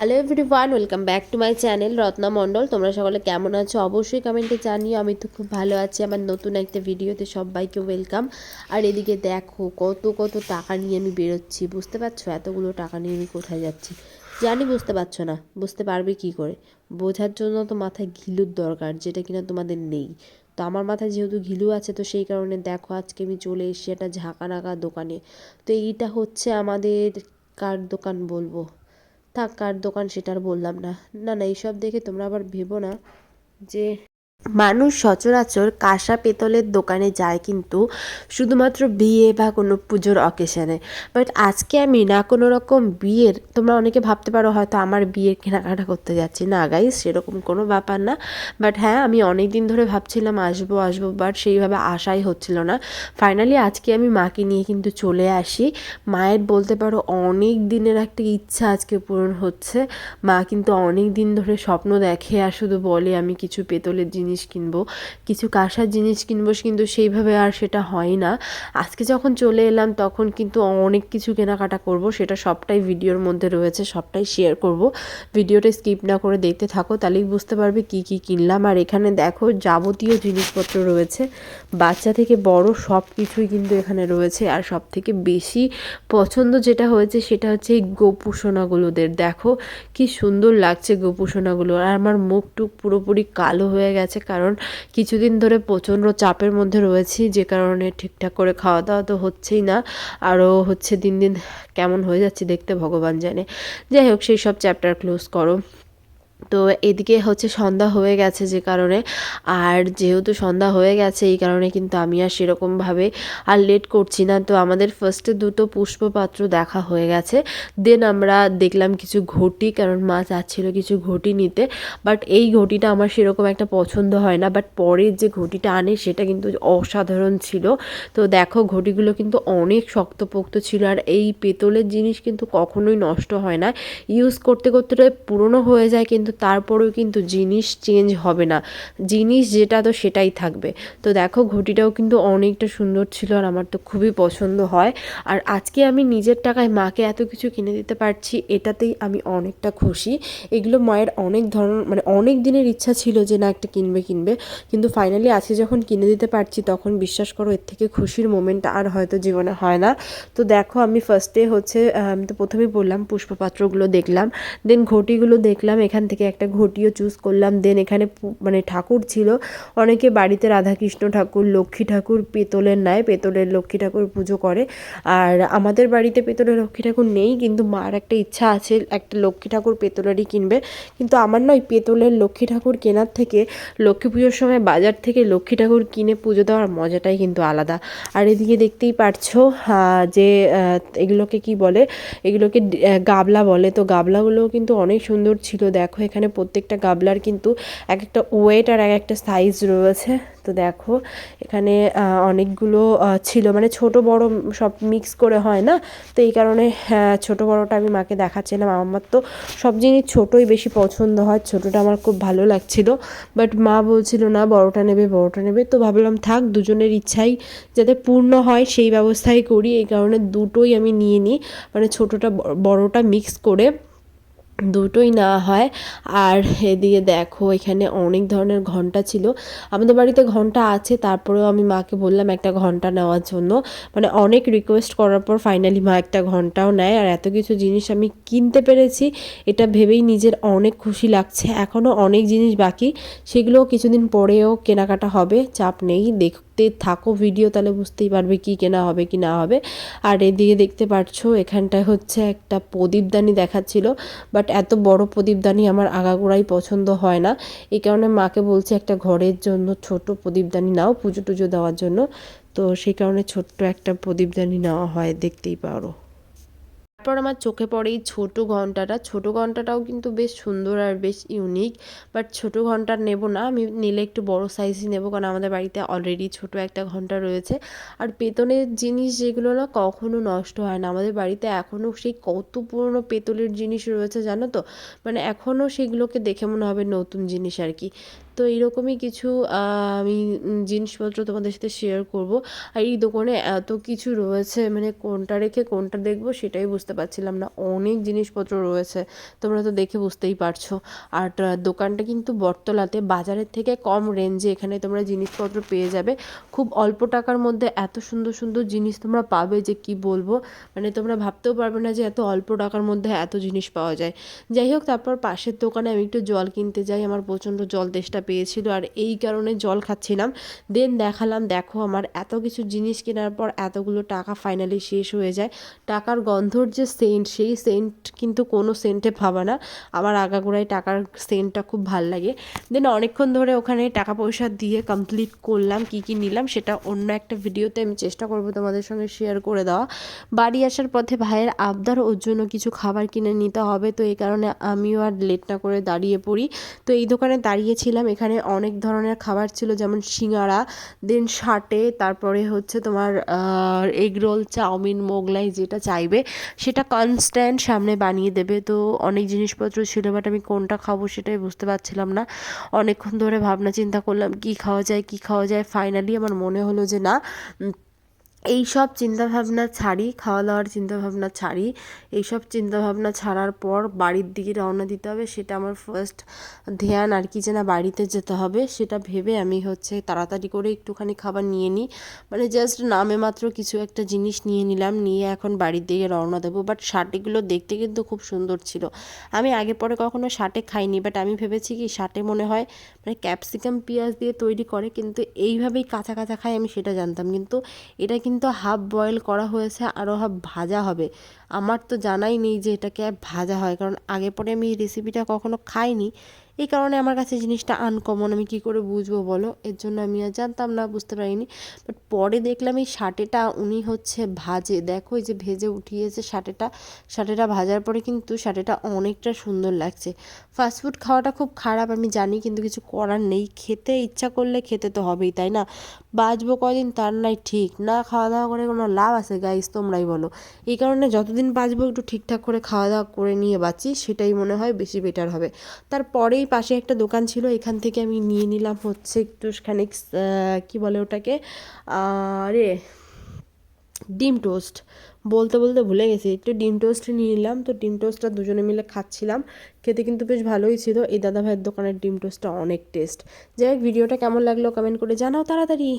Hello everyone welcome back to my channel Ratna Mondal তোমরা সকলে কেমন আছো? অবশ্যই কমেন্টে জানিও। আমি তো খুব ভালো আছি। আমার নতুন একটা ভিডিওতে সবাইকে ওয়েলকাম আর এদিকে দেখো, কত কত টাকা নিয়ে আমি বেরোচ্ছি। বুঝতে পারছ? এতগুলো টাকা নিয়ে আমি কোথায় যাচ্ছি? জানি বুঝতে পারছ না। বুঝতে পারবে কি করে? বোঝার জন্য তো মাথায় ঘিলুর দরকার, যেটা কিনা তোমাদের নেই। তো আমার মাথায় যেহেতু ঘিলু আছে, তো সেই কারণে দেখো, আজকে আমি চলে এসেছি একটা ঝাঁকা নাকা দোকানে। তো এইটা হচ্ছে আমাদের কার দোকান বলব? থাক কার দোকান সেটা আর বললাম না। না না, এইসব দেখে তোমরা আবার ভেবো না যে মানুষ সচরাচর কাঁসা পেতলের দোকানে যায় কিন্তু শুধুমাত্র বিয়ে বা কোনো পুজোর অকেশনে বাট আজকে আমি না কোনো রকম বিয়ের, তোমরা অনেকে ভাবতে পারো হয়তো আমার বিয়ের কেনাকাটা করতে যাচ্ছি। না গাইজ সেরকম কোনো ব্যাপার না। বাট হ্যাঁ আমি অনেক দিন ধরে ভাবছিলাম আসব আসব বাট সেইভাবে আশাই হচ্ছিল না। ফাইনালি আজকে আমি মাকে নিয়ে কিন্তু চলে আসি। মায়ের বলতে পারো অনেক দিনের একটা ইচ্ছা আজকে পূরণ হচ্ছে। মা কিন্তু অনেক দিন ধরে স্বপ্ন দেখে আর শুধু বলে, আমি কিছু পেতলের জিনিস কিনবো, কিছু কাঁসার জিনিস কিনবো, কিন্তু সেইভাবে আর সেটা হয় না। আজকে যখন চলে এলাম, তখন কিন্তু অনেক কিছু কেনাকাটা করব, সেটা সবটাই ভিডিওর মধ্যে রয়েছে, সবটাই শেয়ার করব। ভিডিওটা স্কিপ না করে দেখতে থাকো, তাহলেই বুঝতে পারবে কি কি কিনলাম। আর এখানে দেখো, যাবতীয় জিনিসপত্র রয়েছে। বাচ্চা থেকে বড় সব কিছুই কিন্তু এখানে রয়েছে। আর সব থেকে বেশি পছন্দ যেটা হয়েছে, সেটা হচ্ছে এই গোপুসোনাগুলোদের দেখো, কি সুন্দর লাগছে গোপুসোনাগুলো আর আমার মুখ টুক পুরোপুরি কালো হয়ে গেছে। কারণ কিছুদিন ধরে প্রচণ্ড চাপের মধ্যে রয়েছি, যে কারণে ঠিকঠাক করে খাওয়া দাওয়া তো হচ্ছেই না। আরও হচ্ছে দিন দিন কেমন হয়ে যাচ্ছে দেখতে ভগবান জানে। যাই হোক, সেই সব চ্যাপ্টার ক্লোজ করো। তো এদিকে হচ্ছে সন্ধ্যা হয়ে গেছে যে কারণে। আর যেহেতু সন্ধ্যা হয়ে গেছে, এই কারণে কিন্তু আমি আর সেরকমভাবে আর লেট করছি না। তো আমাদের ফার্স্টে দুটো পুষ্পপাত্র দেখা হয়ে গেছে। দেন আমরা দেখলাম কিছু ঘটি, কারণ মা চাচ্ছিল কিছু ঘটি নিতে। বাট এই ঘটিটা আমার সেরকম একটা পছন্দ হয় না। বাট পরের যে ঘটিটা আনে, সেটা কিন্তু অসাধারণ ছিল। তো দেখো, ঘটিগুলো কিন্তু অনেক শক্তপোক্ত ছিল। আর এই পেতলের জিনিস কিন্তু কখনোই নষ্ট হয় না। ইউজ করতে করতে পুরনো হয়ে যায়, কিন্তু তারপরেও কিন্তু জিনিস চেঞ্জ হবে না। জিনিস যেটা তো সেটাই থাকবে। তো দেখো, ঘটিটাও কিন্তু অনেকটা সুন্দর ছিল আর আমার তো খুবই পছন্দ হয়। আর আজকে আমি নিজের টাকায় মাকে এত কিছু কিনে দিতে পারছি, এটাতেই আমি অনেকটা খুশি। এগুলো মায়ের অনেক ধরনের মানে অনেক দিনের ইচ্ছা ছিল যে না একটা কিনবে কিনবে। কিন্তু ফাইনালি আজকে যখন কিনে দিতে পারছি, তখন বিশ্বাস করো, এর থেকে খুশির মোমেন্ট আর হয়তো জীবনে হয় না। তো দেখো, আমি ফার্স্টে হচ্ছে আমি তো প্রথমেই বললাম, পুষ্পপাত্রগুলো দেখলাম। দেন ঘটিগুলো দেখলাম, এখান থেকে একটা ঘটিও চুজ করলাম দেন এখানে মানে ঠাকুর ছিল। অনেকে বাড়িতে রাধাকৃষ্ণ ঠাকুর, লক্ষ্মী ঠাকুর, পেতলের নেয় পেতলের লক্ষ্মী ঠাকুর পুজো করে। আর আমাদের বাড়িতে পেতলের লক্ষ্মী ঠাকুর নেই, কিন্তু মার একটা ইচ্ছা আছে, একটা লক্ষ্মী ঠাকুর পেতলেরই কিনবে। কিন্তু আমার নয়, পেতলের লক্ষ্মী ঠাকুর কেনার থেকে, লক্ষ্মী পুজোর সময় বাজার থেকে লক্ষ্মী ঠাকুর কিনে পুজো দেওয়ার মজাটাই কিন্তু আলাদা। আর এদিকে দেখতেই পারছ যে এগুলোকে কি বলে, এগুলোকে গাবলা বলে। তো গাবলাগুলোও কিন্তু অনেক সুন্দর ছিল, দেখো এখানে প্রত্যেকটা গাবলার কিন্তু এক একটা ওয়েট আর এক একটা সাইজ রয়েছে। তো দেখো, এখানে অনেকগুলো ছিল। মানে ছোট, বড় সব মিক্স করে হয় না? তো এই কারণে ছোট, বড়টা আমি মাকে দেখাচ্ছিলাম। আমার তো সব জিনিস ছোটোই বেশি পছন্দ হয়। ছোটোটা আমার খুব ভালো লাগছিল। বাট মা বলছিল, না, বড়টা নেবে বড়টা নেবে। তো ভাবলাম, থাক, দুজনের ইচ্ছাই যাতে পূর্ণ হয়, সেই ব্যবস্থাই করি। এই কারণে দুটোই আমি নিয়ে নিই। মানে ছোটোটা বড়টা মিক্স করে দুটোই না হয়। আর এদিকে দেখো, এখানে অনেক ধরনের ঘণ্টা ছিল। আমাদের বাড়িতে ঘণ্টা আছে, তারপরেও আমি মাকে বললাম একটা ঘণ্টা নেওয়ার জন্য। মানে অনেক রিকোয়েস্ট করার পর ফাইনালি মা একটা ঘন্টাও নেয়। আর এত কিছু জিনিস আমি কিনতে পেরেছি, এটা ভেবেই নিজের অনেক খুশি লাগছে। এখনও অনেক জিনিস বাকি, সেগুলোও কিছুদিন পরেও কেনাকাটা হবে, চাপ নেই। দেখ দেখতে থাকো ভিডিও তাহলে বুঝতেই পারবে কি কেনা হবে, কি না হবে। আর এদিকে দেখতে পাচ্ছ এখানটায় হচ্ছে একটা প্রদীপদানি দেখাচ্ছিল বাট এত বড় প্রদীপদানি আমার আগাগোড়াই পছন্দ হয় না। এই কারণে মাকে বলছে একটা ঘরের জন্য ছোট প্রদীপদানি নাও পুজো টুজো দেওয়ার জন্য। তো সেই কারণে ছোট্ট একটা প্রদীপদানি নেওয়া হয়, দেখতেই পারো। তারপর আমার চোখে পড়ে এই ছোটো ঘন্টাটা। ছোটো ঘন্টাটাও কিন্তু বেশ সুন্দর আর বেশ ইউনিক বাট ছোটো ঘণ্টা নেব না। আমি নিলে একটু বড় সাইজই নেব, কারণ আমাদের বাড়িতে অলরেডি ছোট একটা ঘণ্টা রয়েছে। আর পেতলের জিনিস যেগুলো না কখনো নষ্ট হয় না। আমাদের বাড়িতে এখনও সেই কত পুরনো পেতলের জিনিস রয়েছে, জানো তো? মানে এখনও সেগুলোকে দেখে মনে হবে নতুন জিনিস আর কি। তো এইরকমই কিছু আমি জিনিসপত্র তোমাদের সাথে শেয়ার করব। আর এই দোকানে এত কিছু রয়েছে মানে কোনটা রেখে কোনটা দেখব সেটাই বুঝতে পারছিলাম না। অনেক জিনিসপত্র রয়েছে, তোমরা তো দেখে বুঝতেই পারছ। আর দোকানটা কিন্তু বটতলাতে, বাজারের থেকে কম রেঞ্জে এখানে তোমরা জিনিসপত্র পেয়ে যাবে। খুব অল্প টাকার মধ্যে এত সুন্দর সুন্দর জিনিস তোমরা পাবে যে কি বলব? মানে তোমরা ভাবতেও পারবে না যে এত অল্প টাকার মধ্যে এত জিনিস পাওয়া যায়। যাই হোক, তারপর পাশের দোকানে আমি একটু জল কিনতে যাই, আমার প্রচণ্ড জল তেষ্টা পেয়েছিল আর এই কারণে জল খাচ্ছিলাম। দেন দেখালাম, দেখো আমার এত কিছু জিনিস কেনার পর এতগুলো টাকা ফাইনালি শেষ হয়ে যায়। টাকার গন্ধর যে সেন্ট সেই সেন্ট কিন্তু কোনো সেন্টে ভাবা না। আমার আগাগোড়ায় টাকার সেন্টটা খুব ভালো লাগে। দেন অনেকক্ষণ ধরে ওখানে টাকা পয়সা দিয়ে কমপ্লিট করলাম, কি কি নিলাম সেটা অন্য একটা ভিডিওতে আমি চেষ্টা করব তোমাদের সঙ্গে শেয়ার করে দেওয়া। বাড়ি আসার পথে ভাইয়ের আবদার, ওর জন্য কিছু খাবার কিনে নিতে হবে। তো এই কারণে আমিও আর লেট না করে দাঁড়িয়ে পড়ি। তো এই দোকানে দাঁড়িয়েছিলাম এখানে অনেক ধরনের খাবার ছিল, যেমন সিঙাড়া দেন শাটে তারপরে হচ্ছে তোমার এগ রোল চাউমিন, মোগলাই যেটা চাইবে, সেটা কনস্ট্যান্ট সামনে বানিয়ে দেবে। তো অনেক জিনিসপত্র ছিল বাট আমি কোনটা খাব সেটাই বুঝতে পারছিলাম না। অনেকক্ষণ ধরে ভাবনা চিন্তা করলাম, কি খাওয়া যায়, কি খাওয়া যায়। ফাইনালি আমার মনে হলো যে না এই সব চিন্তাভাবনা ছাড়ি খাওয়া দাওয়ার চিন্তাভাবনা ছাড়ি, এইসব চিন্তাভাবনা ছাড়ার পর বাড়ির দিকে রওনা দিতে হবে, সেটা আমার ফার্স্ট ধ্যান আর কি যে না বাড়িতে যেতে হবে, সেটা ভেবে আমি হচ্ছে তাড়াতাড়ি করে একটুখানি খাবার নিয়ে নিই। মানে জাস্ট নামে মাত্র কিছু একটা জিনিস নিয়ে নিলাম, নিয়ে এখন বাড়ির দিকে রওনা দেবো। বাট শার্টেগুলো দেখতে কিন্তু খুব সুন্দর ছিল। আমি আগে পরে কখনো শার্টে খাইনি বাট আমি ভেবেছি কি শার্টে মনে হয় মানে ক্যাপসিকাম পেঁয়াজ দিয়ে তৈরি করে, কিন্তু এইভাবেই কাঁচা কাঁচা খাই আমি সেটা জানতাম। কিন্তু এটা কিন্তু হাফ বয়েল করা হয়েছে আরও হাফ ভাজা হবে। আমার তো জানাই নেই যে এটাকে ভাজা হয়, কারণ আগে পরে আমি এই রেসিপিটা কখনো খাইনি। এই কারণে আমার কাছে জিনিসটা আনকমন আমি কি করে বুঝব বলো? এর জন্য আমি আর জানতাম না, বুঝতে পারিনি। বাট পরে দেখলাম এই শাটেটা উনি হচ্ছে ভাজে। দেখো এই যে ভেজে উঠিয়েছে শাটেটা শাটেটা ভাজার পরে কিন্তু শাটেটা অনেকটা সুন্দর লাগছে। ফাস্টফুড খাওয়াটা খুব খারাপ, আমি জানি, কিন্তু কিছু করার নেই। খেতে ইচ্ছা করলে খেতে তো হবেই, তাই না? বাঁচবো কদিন তার নাই ঠিক। না খাওয়া দাওয়া করে কোনো লাভ আছে গাইস তোমরাই বলো। এই কারণে যতদিন বাঁচবো, একটু ঠিকঠাক করে খাওয়া দাওয়া করে নিয়ে বাঁচি, সেটাই মনে হয় বেশি বেটার হবে। তারপরেই পাশে একটা দোকান ছিল, এখান থেকে আমি নিয়ে নিলাম হচ্ছে একটু খানিক কী বলে ওটাকে? আরে ডিম টোস্ট। বলতে বলতে ভুলে গেছি, একটু ডিম টোস্ট নিয়ে নিলাম। তো ডিম টোস্টটা দুজনে মিলে খাচ্ছিলাম। খেতে কিন্তু বেশ ভালোই ছিল। এই দাদা ভাইয়ের দোকানের ডিম টোস্টটা অনেক টেস্ট। যাই হোক, ভিডিওটা কেমন লাগল কমেন্ট করে জানাও তাড়াতাড়ি।